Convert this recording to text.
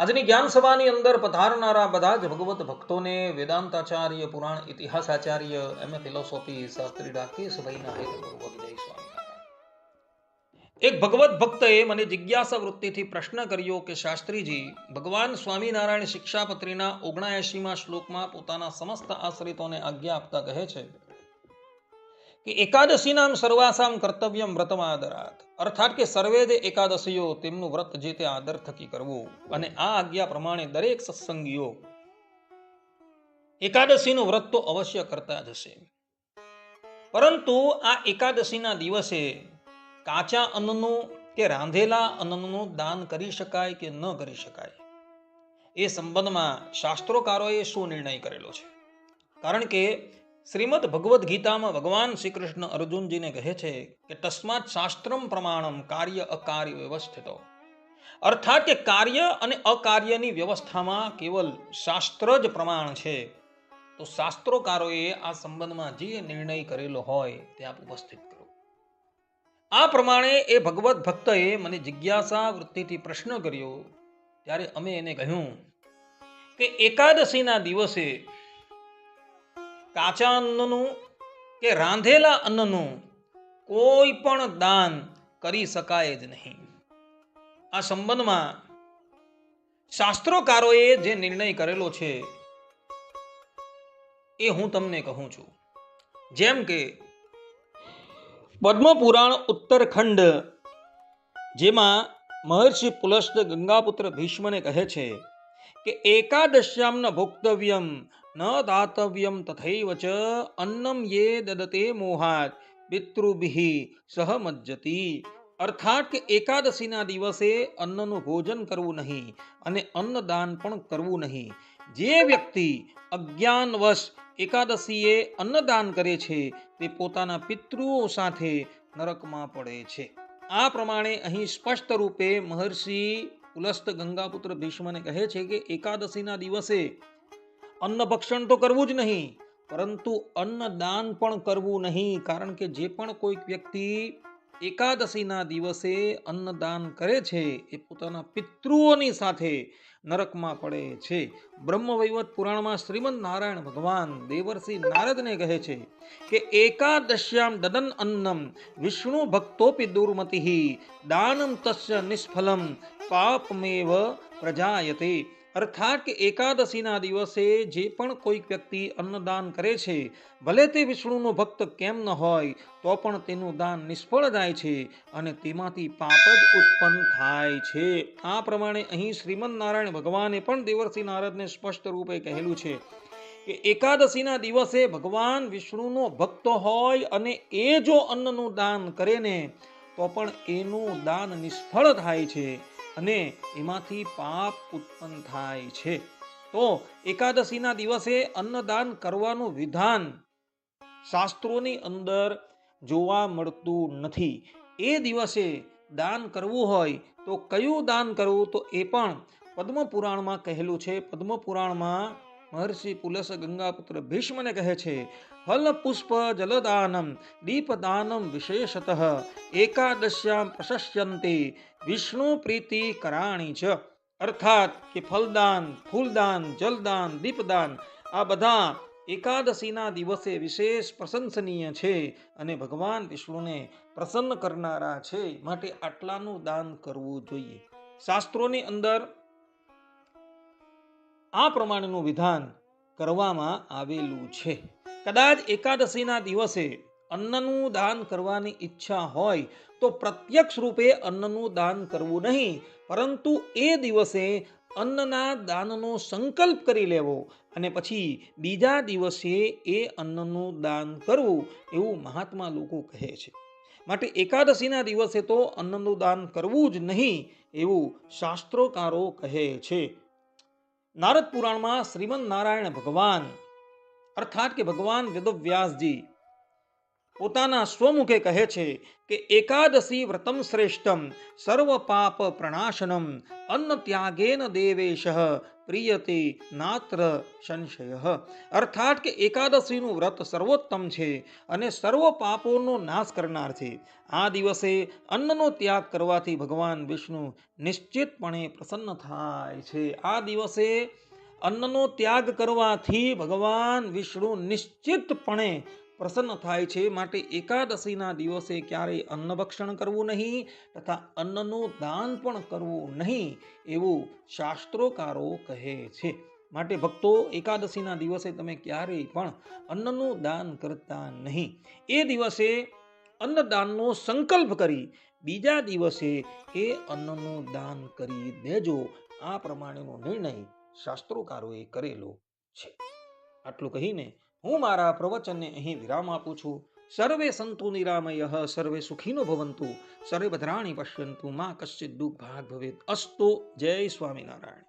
આજની જ્ઞાન સભાની અંદર પધારનારા બધા જ ભગવત ભક્તોને વેદાંતાચાર્ય, પુરાણ ઇતિહાસાચાર્ય એમ એ ફિલોસોફી, શાસ્ત્રી રાકેશભાઈના હેતપૂર્વક જય સ્વામી એક ભગવત ભક્તએ મને જિજ્ઞાસા વૃત્તિથી પ્રશ્ન કર્યો કે, શાસ્ત્રીજી, ભગવાન સ્વામિનારાયણ શિક્ષાપત્રીના ઓગણાએંશીમાં શ્લોકમાં પોતાના સમસ્ત આશ્રિતોને આજ્ઞા આપતા કહે છે કે એકાદશીનામ સર્વાસામ કર્તવ્યમ વ્રતમાદરાત અર્થાત કે સર્વે જે એકાદશીઓ તેમનું વ્રત જે તે આદર થકી કરવું. અને આ આજ્ઞા પ્રમાણે દરેક સત્સંગીઓ એકાદશીનું વ્રત તો અવશ્ય કરતા જ હશે. પરંતુ આ એકાદશીના દિવસે કાચા અન્નનું કે રાંધેલા અન્નનું દાન કરી શકાય કે ન કરી શકાય, એ સંબંધમાં શાસ્ત્રોકારોએ શું નિર્ણય કરેલો છે? કારણ કે શ્રીમદ ભગવદ્ ગીતામાં ભગવાન શ્રી કૃષ્ણ અર્જુનજીને કહે છે કે તસ્માત શાસ્ત્રમ પ્રમાણમ કાર્ય અકાર્ય વ્યવસ્થિતો. અર્થાત કે કાર્ય અને અકાર્યની વ્યવસ્થામાં કેવલ શાસ્ત્ર જ પ્રમાણ છે. તો શાસ્ત્રોકારોએ આ સંબંધમાં જે નિર્ણય કરેલો હોય તે આપ ઉપસ્થિત કરો. આ પ્રમાણે એ ભગવત ભક્તએ મને જિજ્ઞાસા વૃત્તિથી પ્રશ્ન કર્યો, ત્યારે અમે એને કહ્યું કે એકાદશીના દિવસે કાચા અન્નનું કે રાંધેલા અન્નનું કોઈ પણ દાન કરી શકાય જ નહીં. આ સંબંધમાં શાસ્ત્રોકારોએ જે નિર્ણય કરેલો છે એ હું તમને કહું છું. જેમ કે પદ્મપુરાણ ઉત્તરખંડ, જેમાં મહર્ષિ પુલસ્ત ગંગાપુત્ર ભીષ્મને કહે છે કે એકાદશ્યામ ભોક્તવ્યમ ન દાતવ્યમ તથૈવ ચ અન્નમ યે દદતે મોહાત પિતૃભિ સહમજ્જતી અર્થાત કે એકાદશીના દિવસે અન્નનું ભોજન કરવું નહીં અને અન્નદાન પણ કરવું નહીં જે વ્યક્તિ અજ્ઞાનવશ એકાદશીએ અન્નદાન કરે છે તે પોતાના પિતૃઓ સાથે નરકમાં પડે છે આ પ્રમાણે અહીં સ્પષ્ટ રૂપે મહર્ષિ પુલસ્ત ગંગાપુત્ર ભીષ્મને કહે છે કે એકાદશીના દિવસે અન્ન ભક્ષણ તો કરવું જ નહીં, પરંતુ અન્નદાન પણ કરવું નહીં, કારણ કે જે પણ કોઈક વ્યક્તિ એકાદશીના દિવસે અન્નદાન કરે છે, એ પોતાના પિતૃઓની સાથે નરકમાં પડે છે. બ્રહ્મવૈવત પુરાણમાં શ્રીમદ નારાયણ ભગવાન દેવર્ષિ નારદને કહે છે કે, એકાદશ્યામ દદન અન્નમ, વિષ્ણુ ભક્તોપી દુર્મતિ, દાનમ તસ્ય નિષ્ફલમ, પાપમેવ પ્રજાયતે. અર્થાત કે એકાદશીના દિવસે જે પણ કોઈક વ્યક્તિ અન્નદાન કરે છે, ભલે તે વિષ્ણુનો ભક્ત કેમ ન હોય, તો પણ તેનું દાન નિષ્ફળ જાય છે અને તેમાંથી પાપ જ ઉત્પન્ન થાય છે. આ પ્રમાણે અહીં શ્રીમદ નારાયણ ભગવાને પણ દેવર્ષિ નારદને સ્પષ્ટ રૂપે કહેલું છે કે એકાદશીના દિવસે ભગવાન વિષ્ણુનો ભક્ત હોય અને એ જો અન્નનું દાન કરે ને તો પણ એનું દાન નિષ્ફળ થાય છે અને એમાંથી પાપ ઉત્પન્ન થાય છે. તો એકાદશીના દિવસે અન્નદાન કરવાનું વિધાન શાસ્ત્રોની અંદર જોવા મળતું નથી. એ દિવસે દાન કરવું હોય તો કયું દાન કરવું તો એ પણ પદ્મપુરાણમાં કહેલું છે. પદ્મપુરાણમાં મહર્ષિ પુલસ ગંગાપુત્ર ભીષ્મને કહે છે. વિશેષતઃ એકાદશ્યામ પ્રશસ્યંતે વિષ્ણુ પ્રીતિ કરાણી છે અર્થાત કે ફલદાન ફૂલદાન જલદાન દીપદાન આ બધા એકાદશીના દિવસે વિશેષ પ્રશંસનીય છે અને ભગવાન વિષ્ણુને પ્રસન્ન કરનારા છે માટે આટલાનું દાન કરવું જોઈએ। શાસ્ત્રોની અંદર આ પ્રમાણેનું વિધાન કરવામાં આવેલું છે। કદાચ એકાદશીના દિવસે અન્નનું દાન કરવાની ઈચ્છા હોય તો પ્રત્યક્ષ રૂપે અન્નનું દાન કરવું નહીં, પરંતુ એ દિવસે અન્નના દાનનો સંકલ્પ કરી લેવો અને પછી બીજા દિવસે એ અન્નનું દાન કરવું એવું મહાત્મા લોકો કહે છે. માટે એકાદશીના દિવસે તો અન્નનું દાન કરવું જ નહીં એવું શાસ્ત્રોકારો કહે છે. નારદ પુરાણમાં શ્રીમદ નારાયણ ભગવાન અર્થાત કે ભગવાન વેદવ્યાસજી પોતાના સ્વમુખે કહે છે કે એકાદશી વ્રતમ શ્રેષ્ઠમ, સર્વ પાપ પ્રણાશનમ, અન્ન ત્યાગેન દેવેશ, પ્રિયતે નાત્ર સંશય. અર્થાત કે એકાદશીનું વ્રત સર્વોત્તમ છે અને સર્વ પાપોનો નાશ કરનાર છે. આ દિવસે અન્નનો ત્યાગ કરવાથી ભગવાન વિષ્ણુ નિશ્ચિતપણે પ્રસન્ન થાય છે. આ દિવસે અન્નનો ત્યાગ કરવાથી ભગવાન વિષ્ણુ નિશ્ચિતપણે પ્રસન્ન થાય છે. માટે એકાદશીના દિવસે ક્યારેય અન્ન ભક્ષણ કરવું નહીં તથા અન્નનું દાન પણ કરવું નહીં એવું શાસ્ત્રોકારો કહે છે. માટે ભક્તો, એકાદશીના દિવસે તમે ક્યારેય પણ અન્નનું દાન કરતા નહીં. એ દિવસે અન્નદાનનો સંકલ્પ કરી બીજા દિવસે એ અન્નનું દાન કરી દેજો. આ પ્રમાણેનો નિર્ણય શાસ્ત્રોકારોએ કરેલો છે. આટલું કહીને હું મારા પ્રવચનને અહીં વિરામ આપું છું. સર્વે સંતુ નિરામય, સર્વે સુખીનો ભવંતુ, સર્વે ભદ્રાણી પશ્યંતુ, માં કશ્ચિત દુઃખ ભાગ ભવેત અસ્તો જય સ્વામિનારાયણ.